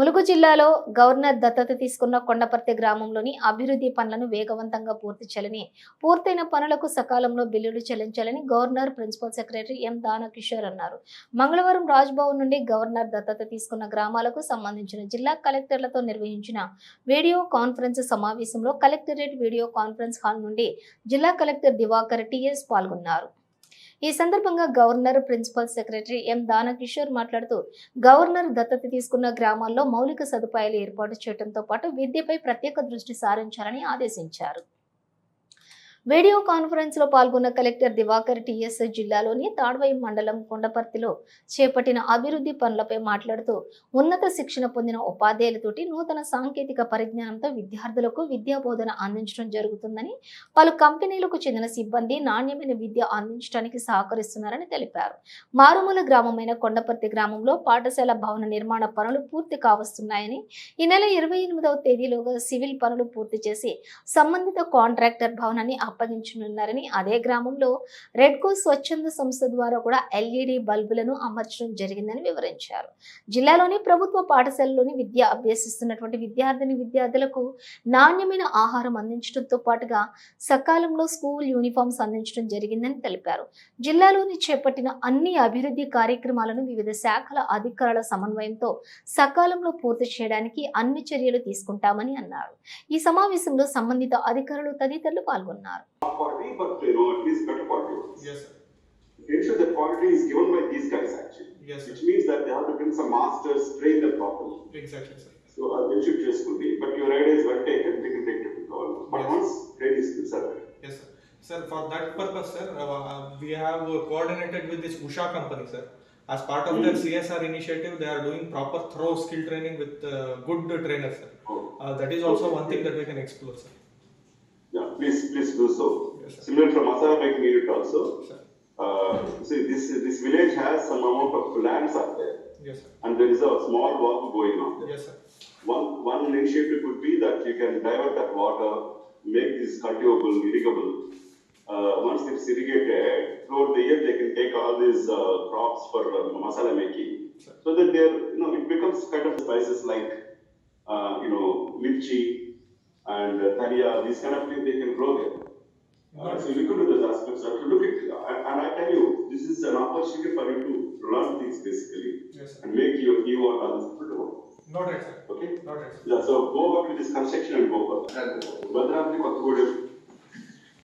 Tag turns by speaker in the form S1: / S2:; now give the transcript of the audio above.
S1: ములుగు జిల్లాలో గవర్నర్ దత్తత తీసుకున్న కొండపర్తి గ్రామంలోని అభివృద్ధి పనులను వేగవంతంగా పూర్తి చేయాలని పూర్తయిన పనులకు సకాలంలో బిల్లులు చెల్లించాలని governor principal secretary M Danakishore అన్నారు. మంగళవారం రాజ్భవన్ నుండి గవర్నర్ దత్తత తీసుకున్న గ్రామాలకు సంబంధించిన జిల్లా కలెక్టర్లతో నిర్వహించిన వీడియో కాన్ఫరెన్స్ సమావేశంలో కలెక్టరేట్ వీడియో కాన్ఫరెన్స్ హాల్ నుండి జిల్లా కలెక్టర్ దివాకర్ టిఎస్ పాల్గొన్నారు. ఈ సందర్భంగా governor principal secretary M Danakishore మాట్లాడుతూ గవర్నర్ దత్తత తీసుకున్న గ్రామాల్లో మౌలిక సదుపాయాలు ఏర్పాటు చేయడంతో పాటు విద్యపై ప్రత్యేక దృష్టి సారించాలని ఆదేశించారు. వీడియో కాన్ఫరెన్స్లో పాల్గొన్న కలెక్టర్ దివాకర్ టిఎస్ జిల్లాలోని తాడ్వై మండలం కొండపర్తిలో చేపట్టిన అభివృద్ధి పనులపై మాట్లాడుతూ ఉన్నత శిక్షణ పొందిన ఉపాధ్యాయులతోటి నూతన సాంకేతిక పరిజ్ఞానంతో విద్యార్థులకు విద్యా బోధన అందించడం జరుగుతుందని పలు కంపెనీలకు చెందిన సిబ్బంది నాణ్యమైన విద్య అందించడానికి సహకరిస్తున్నారని తెలిపారు. మారుమూల గ్రామమైన కొండపర్తి గ్రామంలో పాఠశాల భవన నిర్మాణ పనులు పూర్తి కావస్తున్నాయని ఈ నెల ఇరవై ఎనిమిదవ తేదీలోగా సివిల్ పనులు పూర్తి చేసి సంబంధిత కాంట్రాక్టర్ భవనాన్ని అప్పగించనున్నారని అదే గ్రామంలో రెడ్కో స్వచ్ఛంద సంస్థ ద్వారా కూడా ఎల్ఈడి బల్బులను అమర్చడం జరిగిందని వివరించారు. జిల్లాలోని ప్రభుత్వ పాఠశాలలోని విద్య అభ్యసిస్తున్నటువంటి విద్యార్థిని విద్యార్థులకు నాణ్యమైన ఆహారం అందించడంతో పాటుగా సకాలంలో స్కూల్ యూనిఫామ్స్ అందించడం జరిగిందని తెలిపారు. జిల్లాలోని చేపట్టిన అన్ని అభివృద్ధి కార్యక్రమాలను వివిధ శాఖల అధికారుల సమన్వయంతో సకాలంలో పూర్తి చేయడానికి అన్ని చర్యలు తీసుకుంటామని అన్నారు. ఈ సమావేశంలో సంబంధిత అధికారులు తదితరులు పాల్గొన్నారు.
S2: Quality, but you know, at least better quality. ones.
S3: Yes, sir.
S2: Ensure that quality is given by these guys actually,
S3: Yes,
S2: which means that they have to bring some masters, train them properly.
S3: Exactly, sir.
S2: So I mentioned be. but your idea is well taken, we can take it to government. But
S3: Yes.
S2: once training skills are.
S3: Yes, sir. Sir, for that purpose, sir, uh, we have uh, coordinated with this Usha company, sir. As part of their CSR initiative, they are doing proper thorough skill training with uh, good trainers, sir.
S2: Oh,
S3: Uh, that is also one thing that we can explore, sir.
S2: Please, please do so.
S3: Yes.
S2: Similar from Masala making unit also,
S3: Sir.
S2: uh, see, this, this village has some amount of lands up there.
S3: Yes, sir.
S2: And there is a small work going on there.
S3: Yes, sir.
S2: One, one initiative could be that you can divert that water, make this cultivable, irrigable. Uh, once it's irrigated, throughout the year, they can take all these uh, crops for uh, masala making. So that they're, you know, it becomes kind of spices like, uh, you know, mirchi and uh, dhania, these kind of things they can grow there. Uh, so you could do those aspects, you have to look at, and, and I tell you, this is an opportunity for you to learn things basically
S3: Yes,
S2: and make your new or others work.
S3: Not right, sir.
S2: Okay?
S3: Not right, sir.
S2: Yeah, so go over to this construction and go Bhadravati Kothagudem,